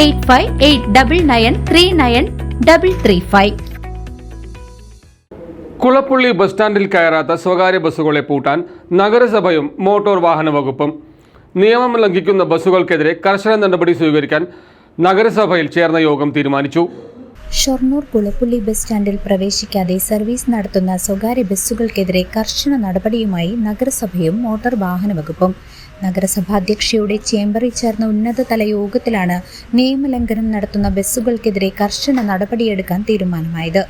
Eight five eight double nine three nine double three five. Kulappully bus സ്റ്റാൻഡിൽ കയറാത്ത സ്വകാര്യ ബസ്സുകളെ പൂട്ടാൻ നഗരസഭയും മോട്ടോർ വാഹന വകുപ്പും നിയമം ലംഘിക്കുന്ന ബസ്സുകൾക്കെതിരെ കർശന നടപടി സ്വീകരിക്കാൻ നഗരസഭയിൽ ചേർന്ന യോഗം തീരുമാനിച്ചു. ഷൊർണൂർ കുളപ്പുള്ളി ബസ് സ്റ്റാൻഡിൽ പ്രവേശിക്കാതെ സർവീസ് നടത്തുന്ന സ്വകാര്യ ബസ്സുകൾക്കെതിരെ കർശന നടപടിയുമായി നഗരസഭയും മോട്ടോർ വാഹന വകുപ്പും. നഗരസഭാ അധ്യക്ഷയുടെ ചേംബറിൽ ചേർന്ന ഉന്നതതല യോഗത്തിലാണ് നിയമലംഘനം നടത്തുന്ന ബസ്സുകൾക്കെതിരെ കർശന നടപടിയെടുക്കാൻ തീരുമാനമായത്.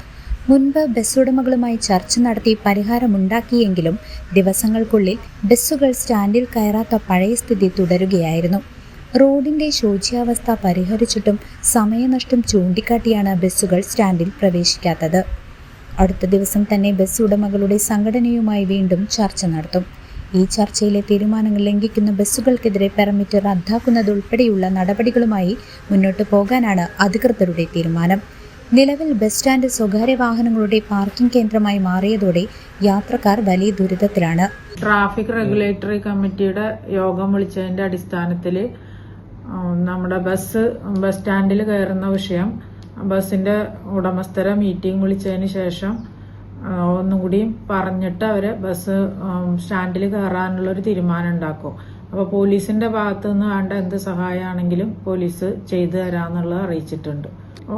മുൻപ് ബസ് ഉടമകളുമായി ചർച്ച നടത്തി പരിഹാരമുണ്ടാക്കിയെങ്കിലും ദിവസങ്ങൾക്കുള്ളിൽ ബസ്സുകൾ സ്റ്റാൻഡിൽ കയറാത്ത പഴയ സ്ഥിതി തുടരുകയായിരുന്നു. റോഡിന്റെ ശോച്യാവസ്ഥ പരിഹരിച്ചിട്ടും സമയനഷ്ടം ചൂണ്ടിക്കാട്ടിയാണ് ബസ്സുകൾ സ്റ്റാൻഡിൽ പ്രവേശിക്കാത്തത്. അടുത്ത ദിവസം തന്നെ ബസ് ഉടമകളുടെ സംഘടനയുമായി വീണ്ടും ചർച്ച നടത്തും. ഈ ചർച്ചയിലെ തീരുമാനങ്ങൾ ലംഘിക്കുന്ന ബസ്സുകൾക്കെതിരെ പെർമിറ്റ് റദ്ദാക്കുന്നതുൾപ്പെടെയുള്ള നടപടികളുമായി മുന്നോട്ടു പോകാനാണ് അധികൃതരുടെ തീരുമാനം. നിലവിൽ ബസ് സ്റ്റാൻഡ് സ്വകാര്യ വാഹനങ്ങളുടെ പാർക്കിംഗ് കേന്ദ്രമായി മാറിയതോടെ യാത്രക്കാർ വലിയ ദുരിതത്തിലാണ്. ട്രാഫിക് റെഗുലേറ്ററി കമ്മിറ്റിയുടെ യോഗം വിളിച്ചതിന്റെ അടിസ്ഥാനത്തിൽ നമ്മുടെ ബസ് ബസ് സ്റ്റാൻഡിൽ കയറുന്ന വിഷയം ബസ്സിന്റെ ഉടമസ്ഥരെ മീറ്റിംഗ് വിളിച്ചതിന് ശേഷം ഒന്നും കൂടി പറഞ്ഞിട്ട് അവർ ബസ് സ്റ്റാൻഡിൽ കയറാനുള്ള ഒരു തീരുമാനം ഉണ്ടാക്കും അപ്പോൾ പോലീസിന്റെ ഭാഗത്തു നിന്ന് വേണ്ട എന്ത് സഹായമാണെങ്കിലും പോലീസ് ചെയ്തു തരാന്നുള്ളത് അറിയിച്ചിട്ടുണ്ട്.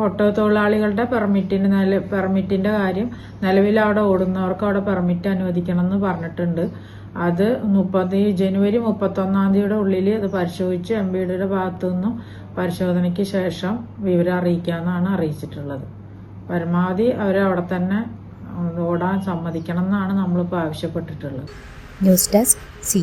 ഓട്ടോ തൊഴിലാളികളുടെ പെർമിറ്റിന്റെ നില പെർമിറ്റിന്റെ കാര്യം നിലവിൽ അവിടെ ഓടുന്നവർക്ക് അവിടെ പെർമിറ്റ് അനുവദിക്കണം എന്ന് പറഞ്ഞിട്ടുണ്ട്. അത് മുപ്പത് ജനുവരി മുപ്പത്തൊന്നാം തീയതിയുടെ ഉള്ളിൽ അത് പരിശോധിച്ച് എം ബിയുടെ ഭാഗത്തു നിന്നും പരിശോധനയ്ക്ക് ശേഷം വിവരം അറിയിക്കാമെന്നാണ് അറിയിച്ചിട്ടുള്ളത്. പരമാവധി അവരവിടെ തന്നെ ഓടാൻ സമ്മതിക്കണം എന്നാണ് നമ്മളിപ്പോൾ ആവശ്യപ്പെട്ടിട്ടുള്ളത് ന്യൂസ് ഡെസ്ക് സി